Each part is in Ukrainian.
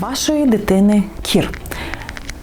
вашої дитини кір.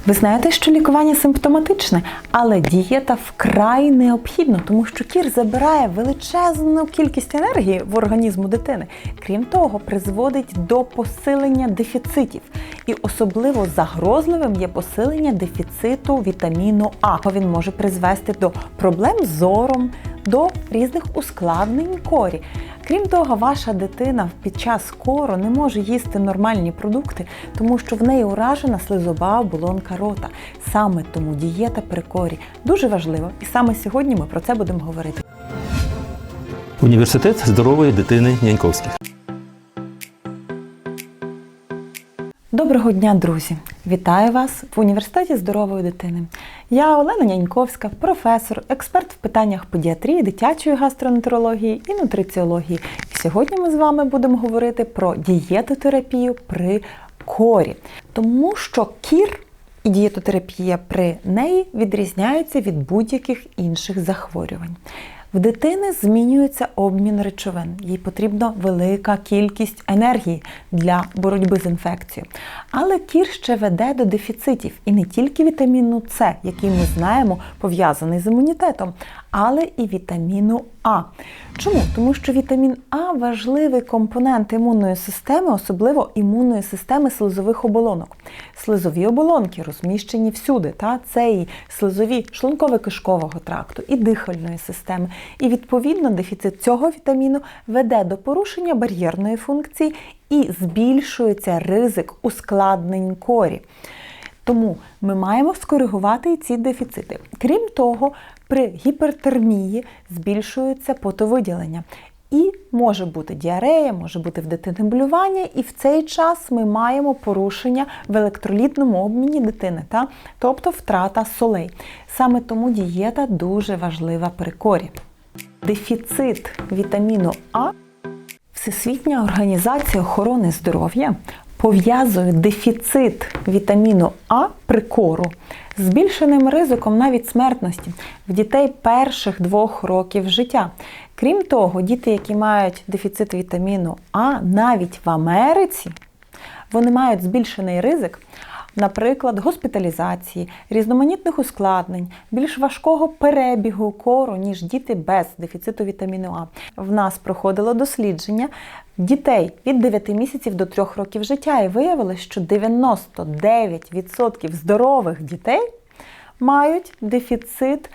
Ви знаєте, що лікування симптоматичне, але дієта вкрай необхідна, тому що кір забирає величезну кількість енергії в організму дитини. Крім того, призводить до посилення дефіцитів. І особливо загрозливим є посилення дефіциту вітаміну А. Він може призвести до проблем з зором, до різних ускладнень корі. Крім того, ваша дитина під час кору не може їсти нормальні продукти, тому що в неї уражена слизова оболонка рота. Саме тому дієта при корі дуже важлива, і саме сьогодні ми про це будемо говорити. Університет здорової дитини Няньковських. Доброго дня, друзі! Вітаю вас в університеті здорової дитини. Я Олена Няньковська, професор, експерт в питаннях педіатрії, дитячої гастроентерології і нутриціології. І сьогодні ми з вами будемо говорити про дієтотерапію при корі, тому що кір і дієтотерапія при неї відрізняються від будь-яких інших захворювань. В дитини змінюється обмін речовин, їй потрібна велика кількість енергії для боротьби з інфекцією. Але кір ще веде до дефіцитів і не тільки вітаміну С, який ми знаємо пов'язаний з імунітетом, але і вітаміну А. Чому? Тому що вітамін А важливий компонент імунної системи, особливо імунної системи слизових оболонок. Слизові оболонки розміщені всюди. Та? Це і слизові шлунково-кишкового тракту, і дихальної системи. І відповідно дефіцит цього вітаміну веде до порушення бар'єрної функції і збільшується ризик ускладнень корі. Тому ми маємо скоригувати і ці дефіцити. Крім того, при гіпертермії збільшується потовиділення. І може бути діарея, може бути в блювання, і в цей час ми маємо порушення в електролітному обміні дитини, та? тобто втрата солей. Саме тому дієта дуже важлива при корі. Дефіцит вітаміну А Всесвітня організація охорони здоров'я пов'язує дефіцит вітаміну А при кору з збільшеним ризиком навіть смертності в дітей перших двох років життя. Крім того, діти, які мають дефіцит вітаміну А навіть в Америці, вони мають збільшений ризик. Наприклад, госпіталізації, різноманітних ускладнень, більш важкого перебігу кору, ніж діти без дефіциту вітаміну А. В нас проходило дослідження дітей від 9 місяців до 3 років життя, і виявилось, що 99% здорових дітей мають дефіцит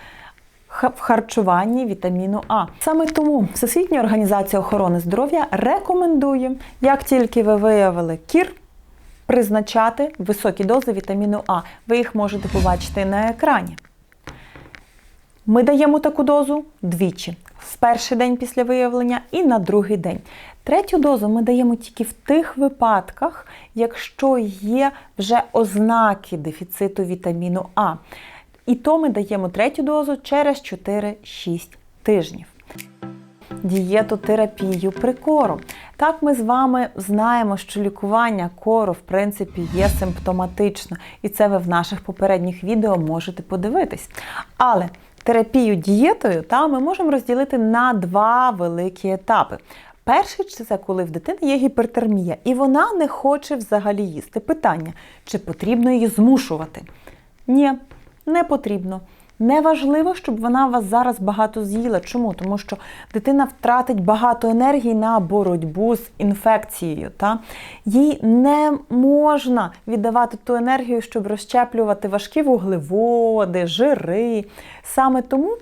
в харчуванні вітаміну А. Саме тому Всесвітня організація охорони здоров'я рекомендує, як тільки ви виявили кір, призначати високі дози вітаміну А. Ви їх можете побачити на екрані. Ми даємо таку дозу двічі: в перший день після виявлення і на другий день. Третю дозу ми даємо тільки в тих випадках, якщо є вже ознаки дефіциту вітаміну А. І то ми даємо третю дозу через 4-6 тижнів. Дієтотерапію при кору. Так, ми з вами знаємо, що лікування кору, в принципі, є симптоматично, і це ви в наших попередніх відео можете подивитись. Але терапію дієтою та, ми можемо розділити на два великі етапи. Перший це коли в дитини є гіпертермія, і вона не хоче взагалі їсти. Питання, чи потрібно її змушувати? Ні, не потрібно. Неважливо, щоб вона вас зараз багато з'їла. Чому? Тому що дитина втратить багато енергії на боротьбу з інфекцією. Та? Їй не можна віддавати ту енергію, щоб розщеплювати важкі вуглеводи, жири. Саме тому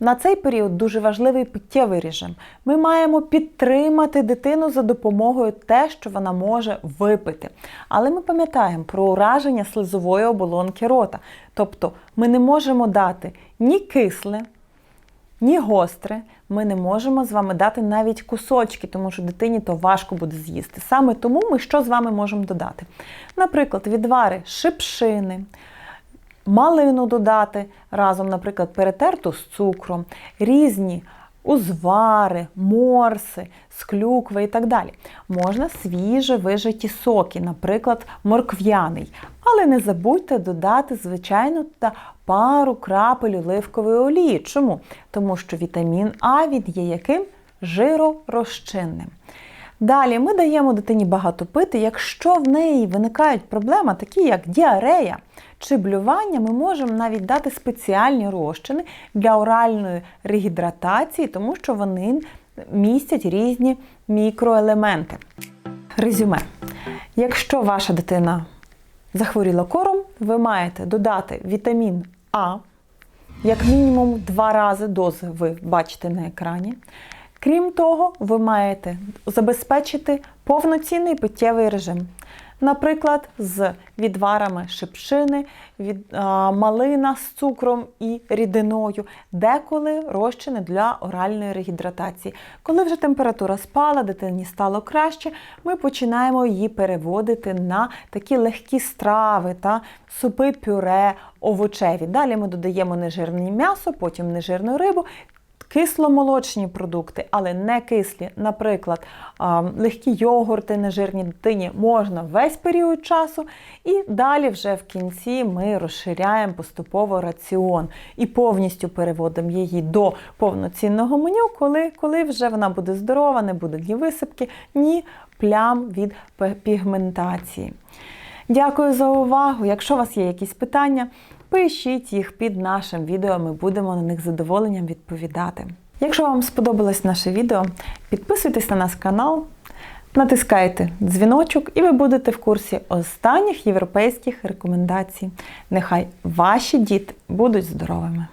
на цей період дуже важливий питтєвий режим. Ми маємо підтримати дитину за допомогою те, що вона може випити. Але ми пам'ятаємо про ураження слизової оболонки рота. Тобто ми не можемо дати ні кисле, ні гостре. Ми не можемо з вами дати навіть кусочки, тому що дитині то важко буде з'їсти. Саме тому ми що з вами можемо додати? Наприклад, відвари шипшини малину додати разом, наприклад, перетерту з цукром, різні узвари, морси, з клюкви і так далі. Можна свіже вижаті соки, наприклад, моркв'яний. Але не забудьте додати, звичайно, та пару крапель оливкової олії. Чому? Тому що вітамін А він є яким жиророзчинним. Далі ми даємо дитині багато пити. Якщо в неї виникають проблеми, такі як діарея чи блювання, ми можемо навіть дати спеціальні розчини для оральної регідратації, тому що вони містять різні мікроелементи. Резюме. Якщо ваша дитина захворіла кором, ви маєте додати вітамін А, як мінімум два рази дози ви бачите на екрані. Крім того, ви маєте забезпечити повноцінний питтєвий режим. Наприклад, з відварами шипшини, від, а, малина з цукром і рідиною, деколи розчини для оральної регідратації. Коли вже температура спала, дитині стало краще, ми починаємо її переводити на такі легкі страви та супи, пюре, овочеві. Далі ми додаємо нежирне м'ясо, потім нежирну рибу. Кисломолочні продукти, але не кислі, наприклад, легкі йогурти нежирні дитині можна весь період часу, і далі вже в кінці ми розширяємо поступово раціон і повністю переводимо її до повноцінного меню, коли, коли вже вона буде здорова, не буде ні висипки, ні плям від пігментації. Дякую за увагу. Якщо у вас є якісь питання, пишіть їх під нашим відео, ми будемо на них з задоволенням відповідати. Якщо вам сподобалось наше відео, підписуйтесь на наш канал, натискайте дзвіночок, і ви будете в курсі останніх європейських рекомендацій. Нехай ваші діти будуть здоровими!